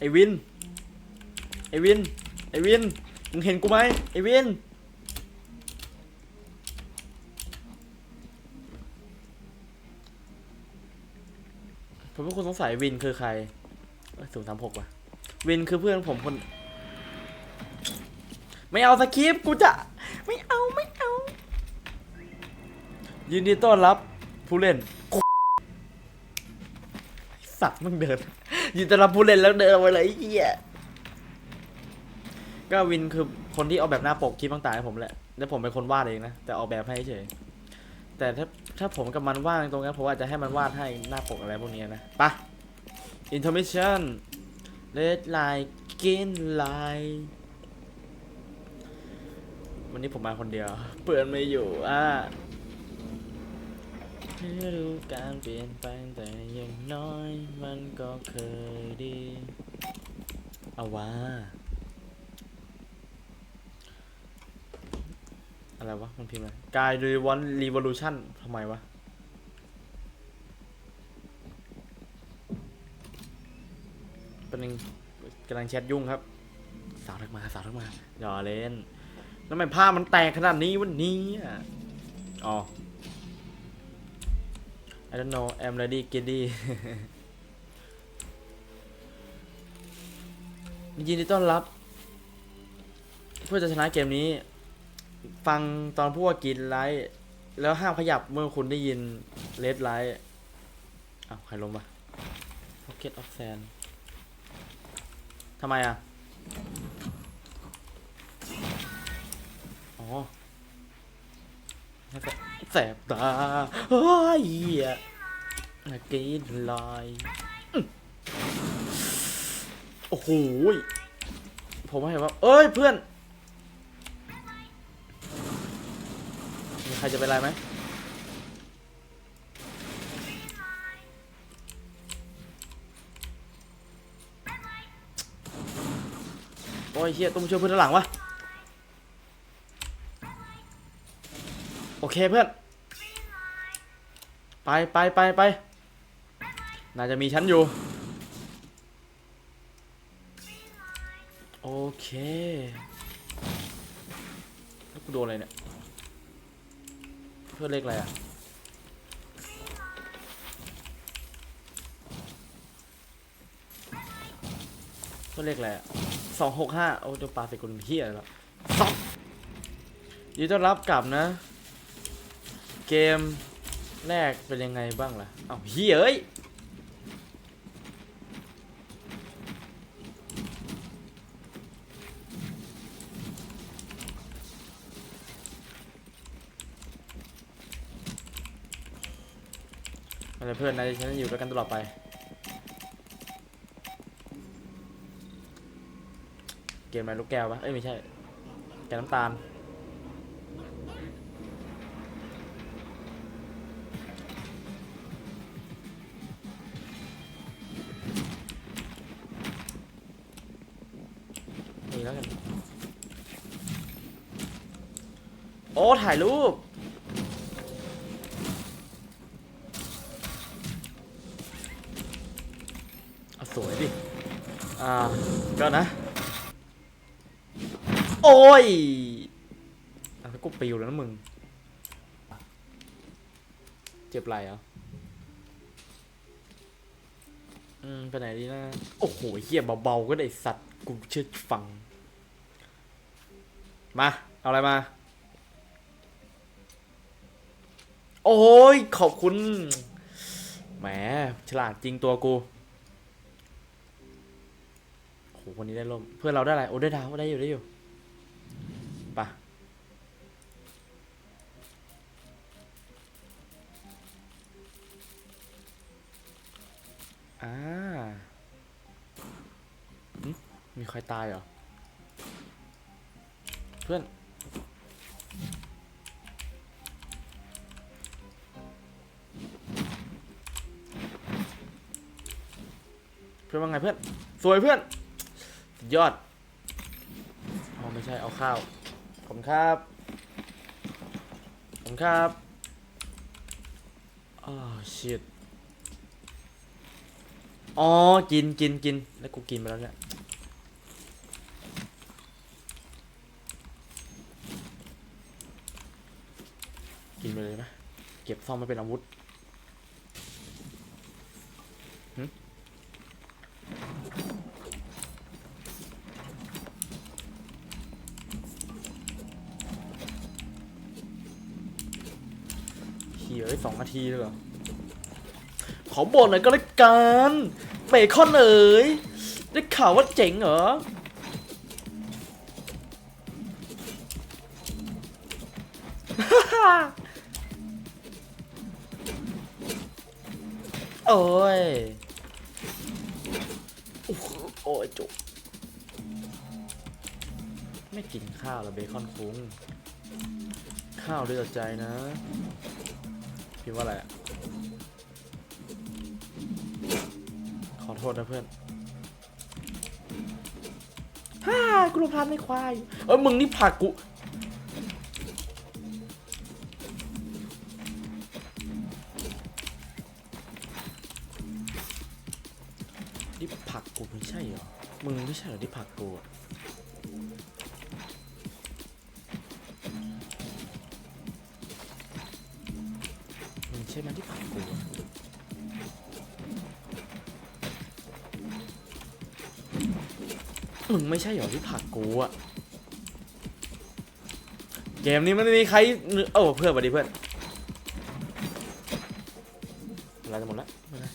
ไอวิน ไอวิน ไอวิน มึงเห็นกูไหมไอวิน ผมเป็นคนสงสัยวินคือใครศูนย์สามหกว่ะ วินคือเพื่อนผมคน ไม่เอาสคริปต์กูจะ ไม่เอา ไม่เอา ยินดีต้อนรับผู้เล่น สัตว์มึงเดิน ยินตรับผู้เล่นแล้วเดินไปเลยไอ้เหี้ยก็วินคือคนที่ออกแบบหน้าปกคลิปต่างๆให้ผมแหละแล้วผมเป็นคนวาดเองนะแต่ออกแบบให้เฉยแต่ถ้าถ้าผมกับมันวาดตรงนั้นผมอาจจะให้มันวาดให้หน้าปกอะไรพวกนี้นะไปะ intermission red line green line วันนี้ผมมาคนเดียว เปื่อนไม่อยู่อะ ไม่รู้การเปลี่ยนแปลงแต่อย่างน้อยมันก็เคยดีเอาว่าอะไรวะ มันพิมพ์อะไรกายรีวอนรีวอลูชั่นทำไมวะ เป็นงกำลังแชทยุ่งครับ สาวทักมา สาวทักมาอย่าเล่น แล้วทำไมผ้ามันแตกขนาดนี้วันนี้อ๋อ I don't know I'm ready giddy ยินดีต้อนรับ เพื่อจะชนะเกมนี้ ฟังตอนพวกกินไลท์แล้วห้ามขยับเมื่อคุณได้ยินเลดไลท์อ้าวใครลงปะ Pocket of Sand ทำไมอะ อ๋อ แสบตาเฮ้ยเหี้ยกินลอยโอ้โหผมว่เห็นว่า เอ้ยเพื่อน มีใครจะเป็นไรไหมโอ้ยเฮียต้องช่วยเพื่อนหลังวะ โอ เคเพื่อน ไปไปไปไปน่าจะมีชั้นอยู่ โอเค แล้วกูโดนอะไรเนี่ย เพื่อนเลขอะไรอะเพื่อนเลขอะไรอะสองหกห้าโอ้เดี๋ยวปาใส่คนเฮียแล้วสองยินดีต้อนรับกลับนะ เกมแรกเป็นยังไงบ้างล่ะ เอ้าเฮียเอ้ยอะไรเพื่อนนายฉันอยู่ด้วยกันตลอดไป เกมอะไรลูกแก้วปะเอ้ยไม่ใช่ แกน้ำตาล อ้ถ่ายรูป สวยดิ อ่า ก็นะ โอ้ยอะแล้วกูปิวแล้วนะมึง เจ็บไหล่เหรอ อืม ไปไหนดีนะ โอ้โหเฮียเบาๆ ก็ได้สัตว์ กูเชื่อฟัง มา เอาอะไรมา โอ้ยขอบคุณแหมฉลาดจริงตัวกูโหคนนี้ได้ร่มเพื่อนเราได้อะไรโอ้ได้ดาวได้อยู่ได้อยู่ไปะอ่ามีใครตายเหรอ เพื่อน พื่อนว่าไงเพื่อน สวยเพื่อนสุดยอดเอาไม่ใช่เอาข้าว ขอบครับขอบครับอ้าวชิตอ๋อ กินกินกิน แล้วกูกินไปแล้วเนี่ย กินไปเลยนะเก็บซ่อมม่เป็นอาวุธ สองนาทีเลยเหรอ ขอบ่นหน่อยก็แล้วกันเบคอนเอ๋ยได้ข่าวว่าเจ๋งเหรอโอ้ย โอ้ยจุกไม่กินข้าวแล้วเบคอนคุ้ง ข้าวด้วยใจนะ พิมพ์ว่าอะไรอะขอโทษนะเพื่อนฮ่ากูรูพลาดไม่ควาย เอ้ยมึงนี่ผลักกู นี่ผลักกูไม่ใช่เหรอ มึงไม่ใช่เหรอที่ผลักกูอะ ใช่ไหมที่ผลักกูมึงไม่ใช่เหรอที่ผักกูอะเกมนี้มันมีใครเอ้าเพื่อนสวัสดีเพื่อนเวลาจะหมดแล้วไม่เป็นไร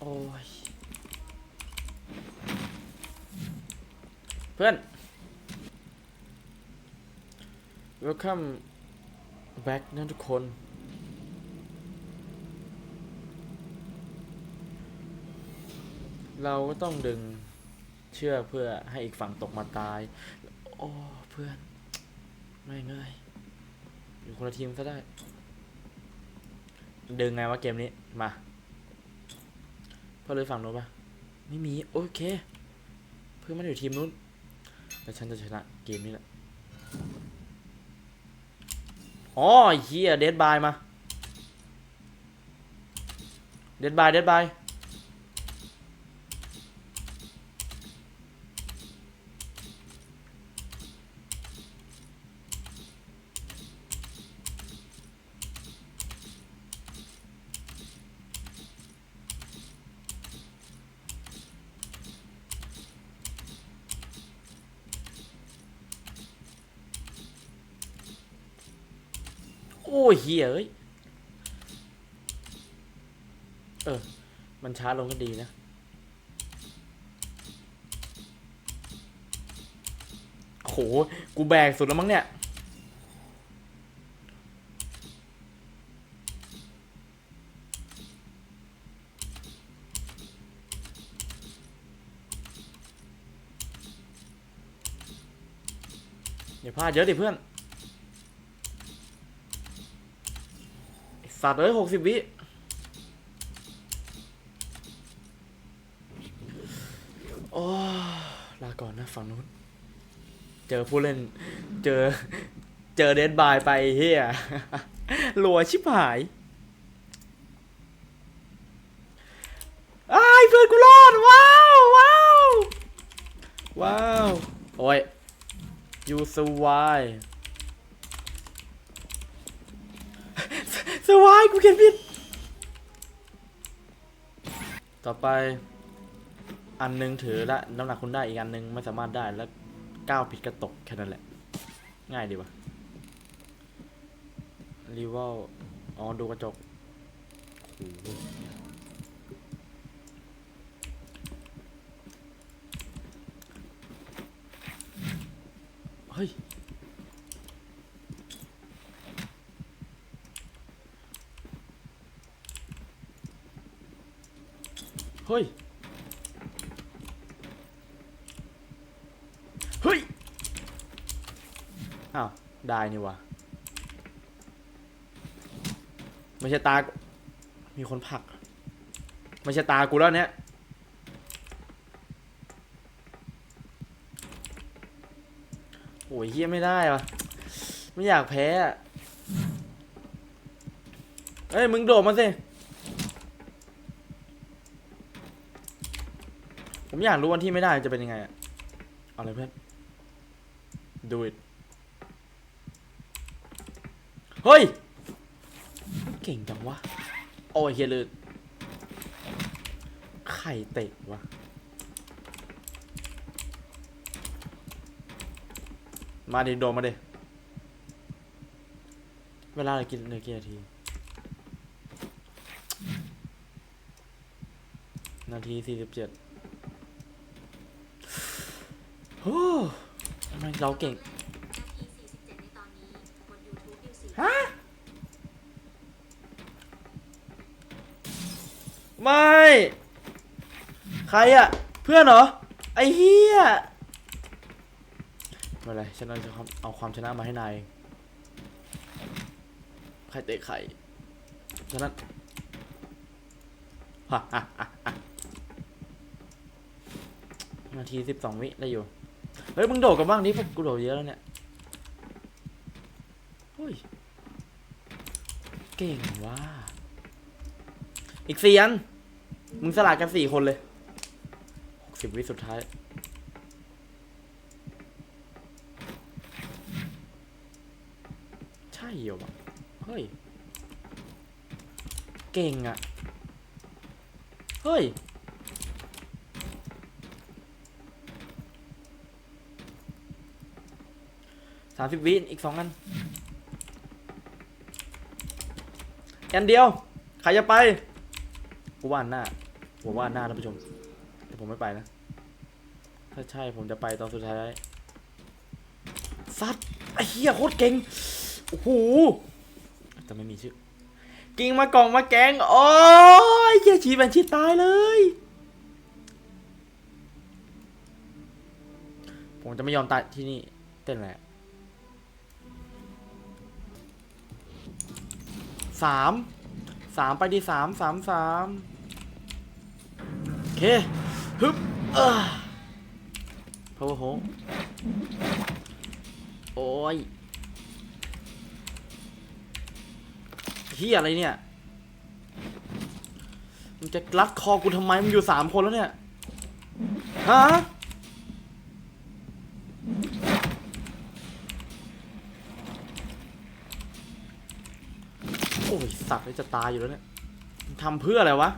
โอ้ย เพื่อน welcome back นะทุกคน เราก็ต้องดึงเชือกเพื่อให้อีกฝั่งตกมาตาย โอ้เพื่อน ไม่เงยอยู่คนละทีมซะได้ ดึงไงวะเกมนี้ มาเพื่อเลยฝั่งนู้นปะไม่มี โอเค เพื่อนมันอยู่ทีมนู้น แล้วฉันจะชนะเกมนี้แหละ อ๋อเฮียเดดบายมา เดดบาย เดดบาย ยเฮียเอ้ย เออ มันช้าลงก็ดีนะ โห กูแบกสุดแล้วมั้งเนี่ยอย่าพลาดเยอะดิเพื่อน ไอ้ สัตว์เอ้ยหกสิบวิโอ้ลาก่อนนะฝั่งนู้น เจอผู้เล่น เจอ เจอเดนบายไปเฮียรัวชิบหายไอ้เพื่อนกูรอด ว้าว ว้าว ว้าว โอ้ยยูสวาย สวายกูเขียนผิด ต่อไป อันหนึงถือละน้ำหนักคุณได้อีกอันหนึงไม่สามารถได้แล้วก้าวผิดก็ตกแค่นั้นแหละ ง่ายดีวะรีวอลอ๋อดูกระจกเฮ้ย ฮ้ย เฮ้ย อ้าว ได้นี่วะไม่ใช่ตา มีคนผลัก ไม่ใช่ตากูแล้วเนี่ยโอ้ยเฮียไม่ได้วะไม่อยากแพ้ เอ้ย มึงโดดมาสิ ผมอยากรู้วันที่ไม่ได้จะเป็นยังไงอะเอาเลยเพื่อน do it เฮ้ย เก่งจังวะ โอ้ยเฮียเลยไข่เตะวะมาดิโดนมาดิ เวลาเรากินเหลือกี่นาที นาทีสี่สิบเจ็ด โอ้ทำไมเราเก่งฮะไม่ ใครอะเพื่อนเหรอ ไอ้เฮียไม่เป็นไรฉันเอาความเอาความชนะมาให้นายใครเตะไข่ฉะนั้นฮ่าฮ่าฮ่านาทีสิบสองวิได้อยู่ เฮ้ยมึงโดดกันบ้างดิพวกกูโดดเยอะแล้วเนี่ยเฮ้ยเก่งว่ะอีกสี่อัน มึงสลัดกันสี่คนเลยหกสิบวิสุดท้าย ใช่เหรอวะเฮ้ย เก่งอะเฮ้ย สามสิบวิอีกสองอันอันเดียว ใครจะไปกูว่านหน้าผมว่าอันหน้าท่านผู้ชม แต่ผมไม่ไปนะ ถ้าใช่ผมจะไปตอนสุดท้ายซัดไอ้เหี้ยโคตรเก่งโอ้โหแต่ไม่มีชื่อ กิ่งมากล่องมาแกง โอ้ยเหี้ยชีเป็นชีตายเลย ผมจะไม่ยอมตายที่นี่ เต้นอะไร สามสามไปดีสามสามสามโอเคฮึบเออ power home โอ้ยเฮียอะไรเนี่ยมันจะรัดคอกูทำไมมันอยู่สามคนแล้วเนี่ยฮะ โอ้ย สัตว์จะตายอยู่แล้วเนี่ยทำเพื่ออะไรวะ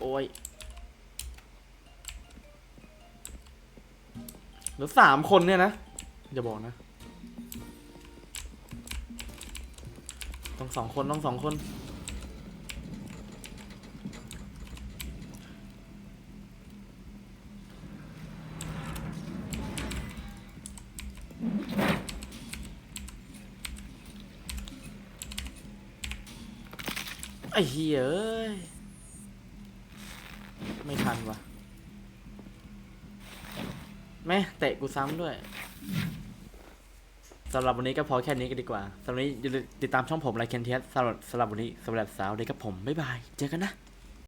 โอ้ยเหลือสามคนเนี่ยนะ อย่าบอกนะ ต้องสองคน ต้องสองคน อ้เหี้ยเอ้ยไม่ทันวะแม่เตะกูซ้ำด้วยสำหรับวันนี้ก็พอแค่นี้กันดีกว่าสำหรับวันนี้อย่าลืมติดตามช่องผมไลค์เคนเทสสำหรับสำหรับวันนี้สำหรับสาวเด็กกับผม บ๊ายบาย เจอกันนะ